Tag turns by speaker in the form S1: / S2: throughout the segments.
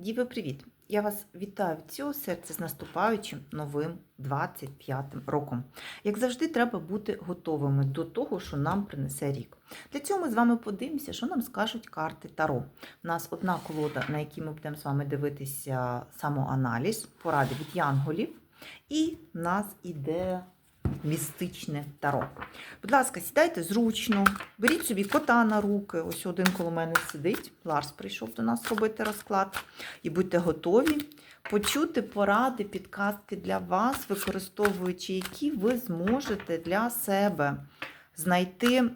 S1: Діви, привіт! Я вас вітаю від цього серця з наступаючим новим 25-м роком. Як завжди, треба бути готовими до того, що нам принесе рік. Для цього ми з вами подивимося, що нам скажуть карти Таро. У нас одна колода, на якій ми будемо з вами дивитися самоаналіз, поради від янголів. І в нас іде містичне таро. Будь ласка, сідайте зручно, беріть собі кота на руки. Ось один коло мене сидить. Ларс прийшов до нас робити розклад. І будьте готові почути поради, підказки для вас, використовуючи які ви зможете для себе знайти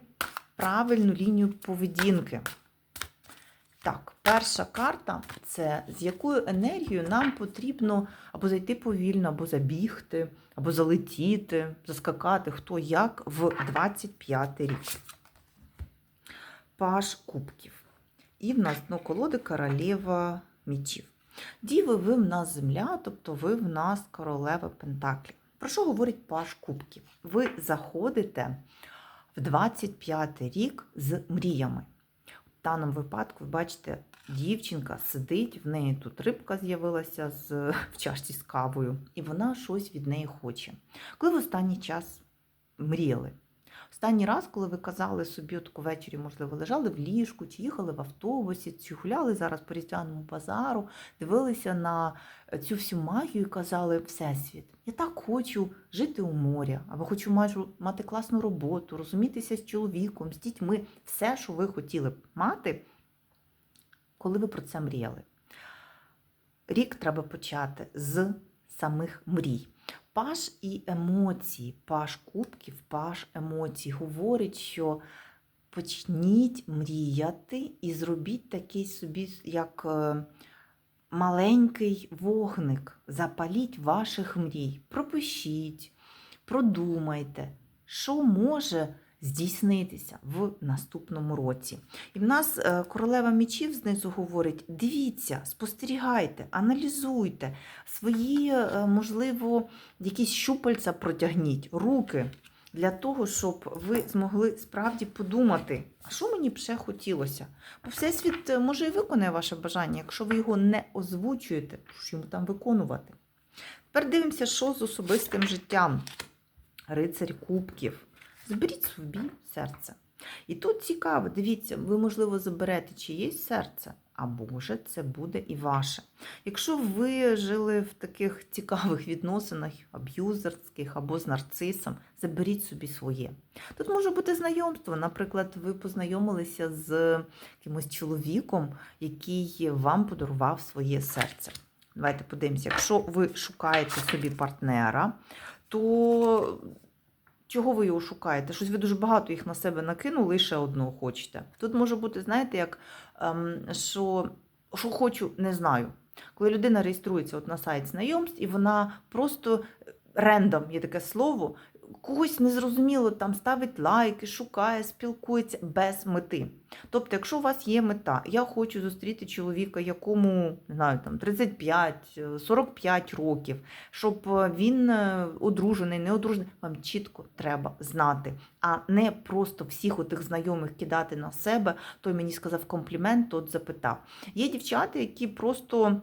S1: правильну лінію поведінки. Так, перша карта це з якою енергією нам потрібно або зайти повільно, або забігти, або залетіти, заскакати, хто як в 25 рік. Паш кубків. І в нас дно колоди королева мічів. Діви, ви в нас земля, тобто ви в нас королева Пентаклів. Про що говорить Паш Кубків? Ви заходите в 25 рік з мріями. В даному випадку, ви бачите, дівчинка сидить, в неї тут рибка з'явилася з, в чашці з кавою, і вона щось від неї хоче. Коли в останній час мріяли? Останній раз, коли ви казали собі, от ввечері, можливо, лежали в ліжку, чи їхали в автобусі, чи гуляли зараз по різдвяному базару, дивилися на цю всю магію і казали, Всесвіт, я так хочу жити у морі, або хочу мати класну роботу, розумітися з чоловіком, з дітьми, все, що ви хотіли б мати, коли ви про це мріяли. Рік треба почати з самих мрій. Паш і емоції, паш кубків, паш емоцій говорить, що почніть мріяти і зробіть такий собі, як е, маленький вогник. Запаліть ваших мрій. Пропишіть, продумайте, що може здійснитися в наступному році. І в нас е, королева мічів знизу говорить: дивіться, спостерігайте, аналізуйте свої, е, можливо, якісь щупальця протягніть, руки. Для того, щоб ви змогли справді подумати, а що мені б ще хотілося? Бо Всесвіт е, може і виконає ваше бажання, якщо ви його не озвучуєте, що йому там виконувати. Тепер дивимося, що з особистим життям. Рицарь кубків. Зберіть собі серце. І тут цікаво, дивіться, ви, можливо, заберете чиєсь серце, а може, це буде і ваше. Якщо ви жили в таких цікавих відносинах, аб'юзерських або з нарцисом, заберіть собі своє. Тут може бути знайомство. Наприклад, ви познайомилися з якимось чоловіком, який вам подарував своє серце. Давайте подивимося, якщо ви шукаєте собі партнера, то чого ви його шукаєте? Щось ви дуже багато їх на себе накинули, лише одного хочете. Тут може бути, знаєте, як ем, що, що хочу, не знаю. Коли людина реєструється от на сайт знайомств, і вона просто рендом, є таке слово, когось незрозуміло там ставить лайки, шукає, спілкується без мети. Тобто, якщо у вас є мета, я хочу зустріти чоловіка, якому не знаю, там 35-45 років, щоб він е, одружений, не одружений, вам чітко треба знати, а не просто всіх отих знайомих кидати на себе. Той мені сказав комплімент, тот запитав. Є дівчата, які просто.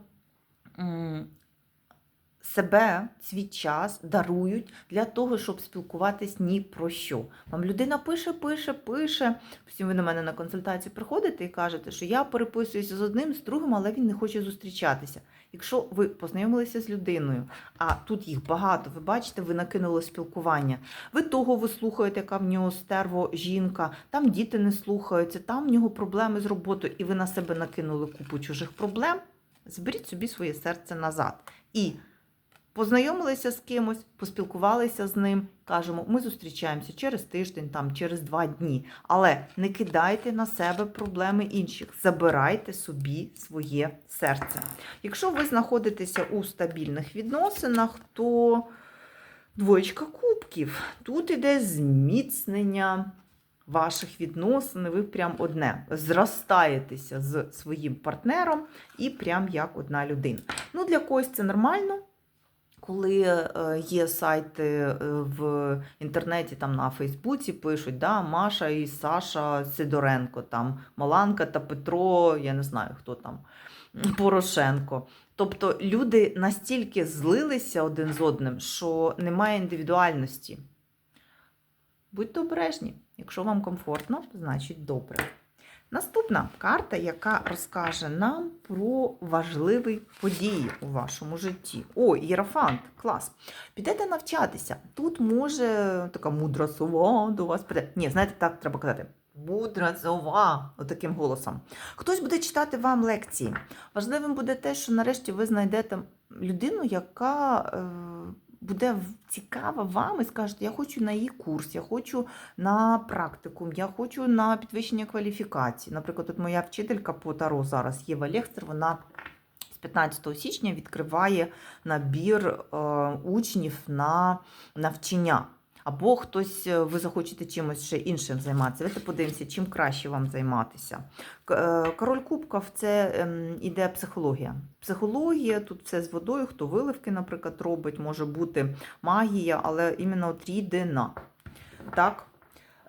S1: Себе свій час дарують для того, щоб спілкуватись ні про що. Вам людина пише, пише, пише. Потім ви на мене на консультацію приходите і кажете, що я переписуюся з одним, з другим, але він не хоче зустрічатися. Якщо ви познайомилися з людиною, а тут їх багато, ви бачите, ви накинули спілкування. Ви того ви слухаєте, яка в нього стерво жінка, там діти не слухаються, там в нього проблеми з роботою, і ви на себе накинули купу чужих проблем. Зберіть собі своє серце назад. І Познайомилися з кимось, поспілкувалися з ним, кажемо, ми зустрічаємося через тиждень, там, через два дні. Але не кидайте на себе проблеми інших, забирайте собі своє серце. Якщо ви знаходитеся у стабільних відносинах, то двоєчка кубків. Тут іде зміцнення ваших відносин, ви прям одне зростаєтеся з своїм партнером і прям як одна людина. Ну, для когось це нормально коли е, є сайти е, в інтернеті, там на Фейсбуці пишуть, да, Маша і Саша Сидоренко, там Маланка та Петро, я не знаю, хто там. Порошенко. Тобто люди настільки злилися один з одним, що немає індивідуальності. Будьте обережні. Якщо вам комфортно, значить добре. Наступна карта, яка розкаже нам про важливі події у вашому житті. О, Єрофант, клас. Підете навчатися. Тут може така мудра сова до вас прийде. Ні, знаєте, так треба казати. Мудра сова, отаким голосом. Хтось буде читати вам лекції. Важливим буде те, що нарешті ви знайдете людину, яка е, буде цікава вам і скажете, я хочу на її курс, я хочу на практикум, я хочу на підвищення кваліфікації. Наприклад, от моя вчителька по таро зараз Єва Лехцер, вона з 15 січня відкриває набір е, учнів на навчання. Або хтось, е, ви захочете чимось ще іншим займатися. Давайте подивимося, чим краще вам займатися. Е, Король кубків це ем, іде психологія. Психологія, тут все з водою, хто виливки, наприклад, робить, може бути магія, але іменно от рідина. Так?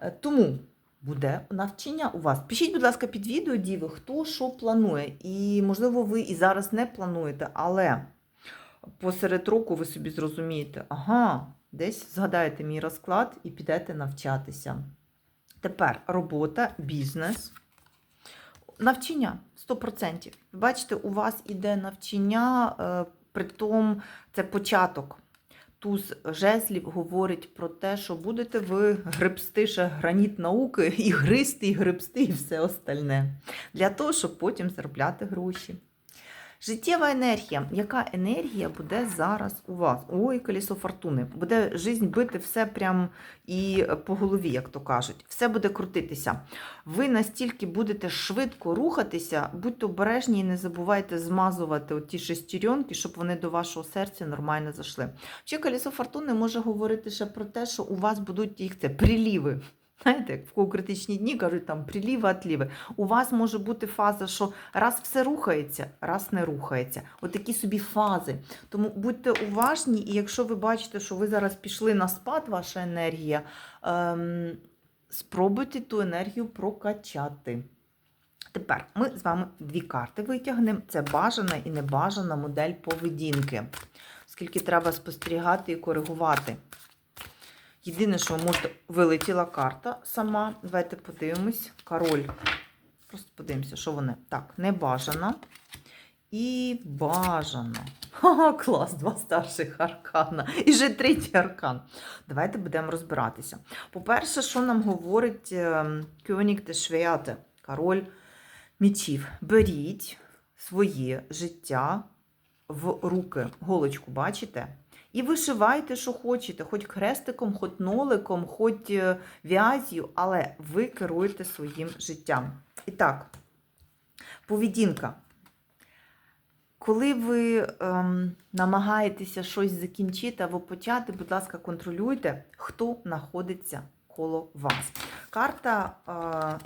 S1: Е, Тому буде навчання у вас. Пишіть, будь ласка, під відео, діви, хто що планує. І, можливо, ви і зараз не плануєте, але посеред року ви собі зрозумієте, ага, десь згадаєте мій розклад і підете навчатися. Тепер робота, бізнес. Навчання 100%. Бачите, у вас іде навчання, е, притом це початок. Туз жезлів говорить про те, що будете ви гребсти ще граніт науки, і гристи, і гребсти, і все остальне. Для того, щоб потім заробляти гроші. Життєва енергія. Яка енергія буде зараз у вас? Ой, колесо фортуни. Буде жизнь бити все прям і по голові, як то кажуть. Все буде крутитися. Ви настільки будете швидко рухатися, будьте обережні і не забувайте змазувати ті шестеренки, щоб вони до вашого серця нормально зайшли. Ще колесо фортуни може говорити ще про те, що у вас будуть їх це приліви. Знаєте, як в критичні дні кажуть, там приліви, отліви. У вас може бути фаза, що раз все рухається, раз не рухається. Отакі собі фази. Тому будьте уважні, і якщо ви бачите, що ви зараз пішли на спад, ваша енергія, ем, спробуйте ту енергію прокачати. Тепер ми з вами дві карти витягнемо. Це бажана і небажана модель поведінки. Скільки треба спостерігати і коригувати. Єдине, що ви можете вилетіла карта сама. Давайте подивимось. Король. Просто подивимося, що вони. Так, небажана і бажана. Ха-ха, клас, два старших аркана. І вже третій аркан. Давайте будемо розбиратися. По-перше, що нам говорить Кьонік де Швеяте, король мічів. Беріть своє життя в руки. Голочку, бачите? І вишивайте, що хочете, хоч хрестиком, хоч ноликом, хоч е, в'язю, але ви керуєте своїм життям. І так, поведінка. Коли ви ем, намагаєтеся щось закінчити або почати, будь ласка, контролюйте, хто знаходиться коло вас. Карта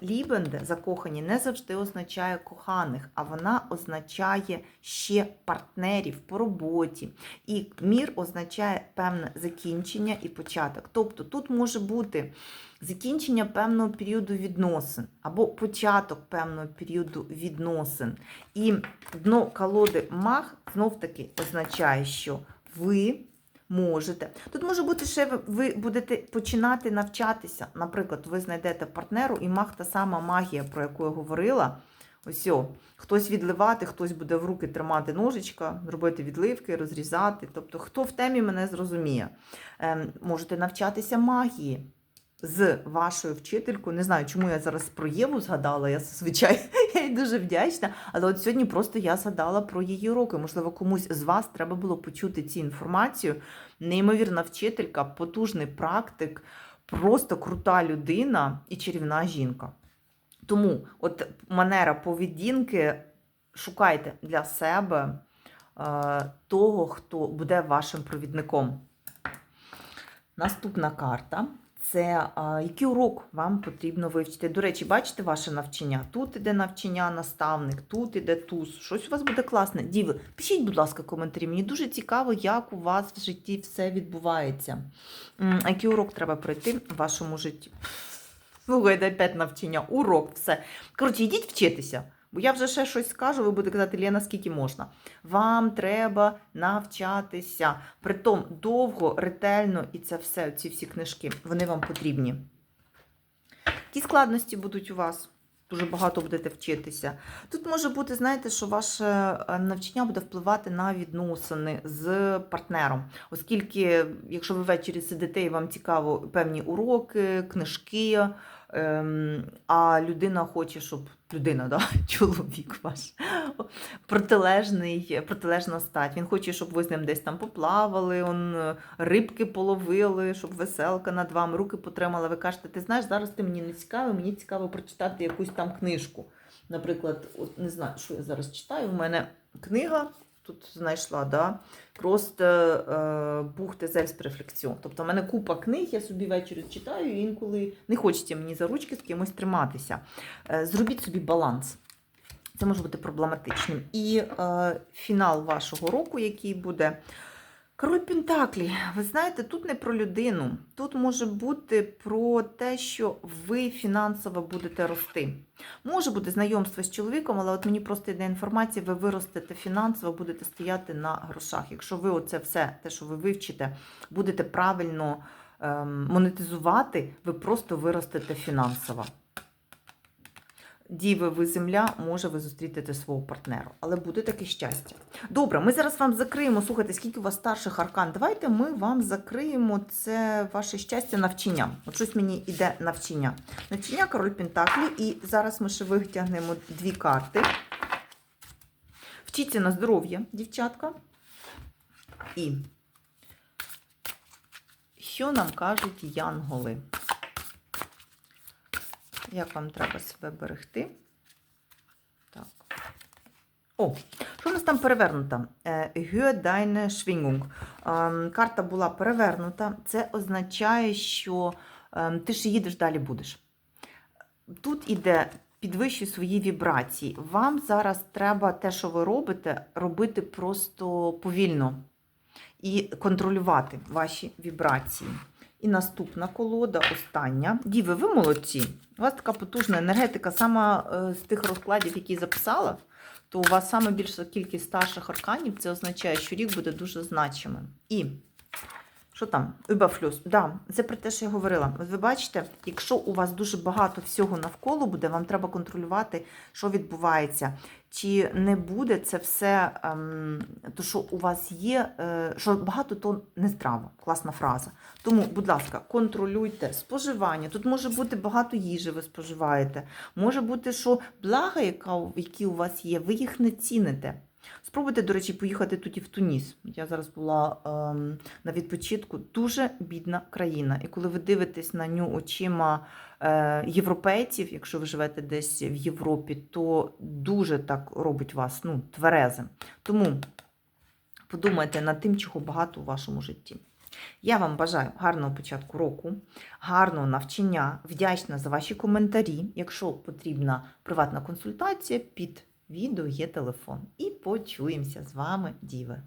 S1: Лібенде, закохані, не завжди означає коханих, а вона означає ще партнерів по роботі. І мір означає певне закінчення і початок. Тобто тут може бути закінчення певного періоду відносин або початок певного періоду відносин. І дно колоди маг знов-таки означає, що ви можете. Тут може бути ще ви- будете починати навчатися. Наприклад, ви знайдете партнеру, і мах та сама магія, про яку я говорила. Ось о, хтось відливати, хтось буде в руки тримати ножичка, робити відливки, розрізати. Тобто, хто в темі мене зрозуміє. е, можете навчатися магії з вашою вчителькою. Не знаю, чому я зараз про Єву згадала. Я зазвичай я їй дуже вдячна. Але от сьогодні просто я згадала про її уроки. Можливо, комусь з вас треба було почути цю інформацію. Неймовірна вчителька, потужний практик, просто крута людина і чарівна жінка. Тому от манера поведінки шукайте для себе е, того, хто буде вашим провідником. Наступна карта це а, який урок вам потрібно вивчити. До речі, бачите ваше навчання? Тут іде навчання, наставник, тут іде туз. Щось у вас буде класне. Діви, пишіть, будь ласка, коментарі. Мені дуже цікаво, як у вас в житті все відбувається. А Який урок треба пройти в вашому житті? Слухайте, опять навчання, урок, все. Коротше, йдіть вчитися. Бо я вже ще щось скажу, ви будете казати, Лена, скільки можна. Вам треба навчатися. Притом довго, ретельно, і це все, ці всі книжки, вони вам потрібні. Які складності будуть у вас? Дуже багато будете вчитися. Тут може бути, знаєте, що ваше е, навчання буде впливати на відносини з партнером. Оскільки, якщо ви ввечері сидите і вам цікаво певні уроки, книжки, а людина хоче, щоб людина, да, чоловік ваш, протилежний, протилежна стать. Він хоче, щоб ви з ним десь там поплавали, он, е, рибки половили, щоб веселка над вами, руки потримала. Ви кажете, ти знаєш, зараз ти мені не цікавий, мені цікаво прочитати якусь там книжку. Наприклад, от не знаю, що я зараз читаю. У мене книга тут знайшла, да? просто е, Бухте Зельстрефлексіон. Тобто в мене купа книг, я собі ввечері читаю, і інколи не хочеться мені за ручки з кимось триматися. Е, зробіть собі баланс. Це може бути проблематичним. І е, фінал вашого року, який буде. Король Пентаклі, ви знаєте, тут не про людину. Тут може бути про те, що ви фінансово будете рости. Може бути знайомство з чоловіком, але от мені просто йде інформація, ви виростете фінансово, будете стояти на грошах. Якщо ви оце все, те, що ви вивчите, будете правильно ем, монетизувати, ви просто виростете фінансово. Діви, ви земля, може ви зустрітете свого партнера, але буде таке щастя. Добре, ми зараз вам закриємо. Слухайте, скільки у вас старших аркан. Давайте ми вам закриємо це ваше щастя навчання. От щось мені йде навчання. Навчання король Пентаклі. І зараз ми ще витягнемо дві карти. Вчіться на здоров'я, дівчатка. І що нам кажуть янголи? Як вам треба себе берегти? Так. О, що у нас там перевернуто? Höhe deine Schwingung. Ем, Карта була перевернута. Це означає, що ем, ти ж їдеш далі будеш. Тут іде підвищуй свої вібрації. Вам зараз треба те, що ви робите, робити просто повільно і контролювати ваші вібрації. І наступна колода, остання. Діви, ви молодці. У вас така потужна енергетика, саме з тих розкладів, які я записала, то у вас саме більша кількість старших арканів, це означає, що рік буде дуже значимим. І що там? Überfluss. Да, це про те, що я говорила. Ви бачите, якщо у вас дуже багато всього навколо буде, вам треба контролювати, що відбувається. Чи не буде це все, ем, то що у вас є, е, що багато, то не здраво. Класна фраза. Тому, будь ласка, контролюйте споживання. Тут може бути багато їжі, ви споживаєте. Може бути, що блага, яка, які у вас є, ви їх не ціните. Спробуйте, до речі, поїхати тут і в Туніс. Я зараз була ем, на відпочинку. Дуже бідна країна. І коли ви дивитесь на ню очима е, європейців, якщо ви живете десь в Європі, то дуже так робить вас ну, тверезим. Тому подумайте над тим, чого багато у вашому житті. Я вам бажаю гарного початку року, гарного навчання, вдячна за ваші коментарі. Якщо потрібна приватна консультація, під відео є телефон. І почуємося з вами, Діви.